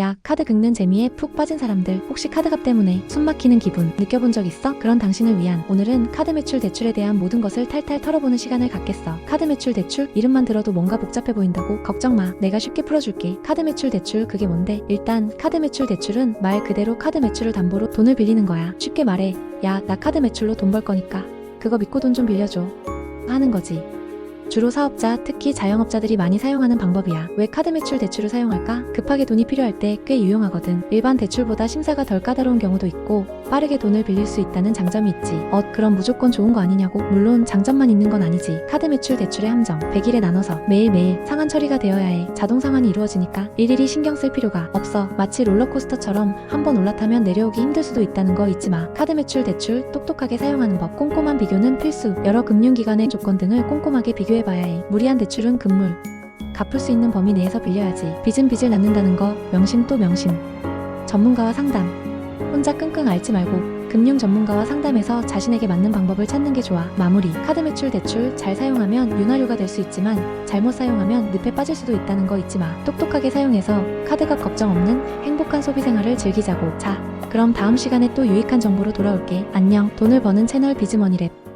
야, 카드 긁는 재미에 푹 빠진 사람들 혹시 카드값 때문에 숨 막히는 기분 느껴본 적 있어? 그런 당신을 위한 오늘은 카드 매출 대출에 대한 모든 것을 탈탈 털어보는 시간을 갖겠어. 카드 매출 대출 이름만 들어도 뭔가 복잡해 보인다고 걱정 마. 내가 쉽게 풀어줄게. 카드 매출 대출 그게 뭔데? 일단 카드 매출 대출은 말 그대로 카드 매출을 담보로 돈을 빌리는 거야. 쉽게 말해. 야, 나 카드 매출로 돈 벌 거니까 그거 믿고 돈 좀 빌려줘. 하는 거지. 주로 사업자, 특히 자영업자들이 많이 사용하는 방법이야. 왜 카드 매출 대출을 사용할까? 급하게 돈이 필요할 때 꽤 유용하거든. 일반 대출보다 심사가 덜 까다로운 경우도 있고 빠르게 돈을 빌릴 수 있다는 장점이 있지. 어, 그럼 무조건 좋은 거 아니냐고? 물론 장점만 있는 건 아니지. 카드 매출 대출의 함정. 100일에 나눠서 매일매일 상환 처리가 되어야 해. 자동 상환이 이루어지니까 일일이 신경 쓸 필요가 없어. 마치 롤러코스터처럼 한 번 올라타면 내려오기 힘들 수도 있다는 거 잊지 마. 카드 매출 대출 똑똑하게 사용하는 법. 꼼꼼한 비교는 필수. 여러 금융기관의 조건 등을 꼼꼼하게 비교 해 봐야 해. 무리한 대출은 금물. 갚을 수 있는 범위 내에서 빌려야지. 빚은 빚을 낳는다는 거 명심 또 명심. 전문가와 상담. 혼자 끙끙 앓지 말고 금융 전문가와 상담해서 자신에게 맞는 방법을 찾는 게 좋아. 마무리. 카드 매출 대출 잘 사용하면 윤활유가 될 수 있지만 잘못 사용하면 늪에 빠질 수도 있다는 거 잊지 마. 똑똑하게 사용해서 카드값 걱정 없는 행복한 소비 생활을 즐기자고. 자, 그럼 다음 시간에 또 유익한 정보로 돌아올게. 안녕. 돈을 버는 채널 비즈머니랩.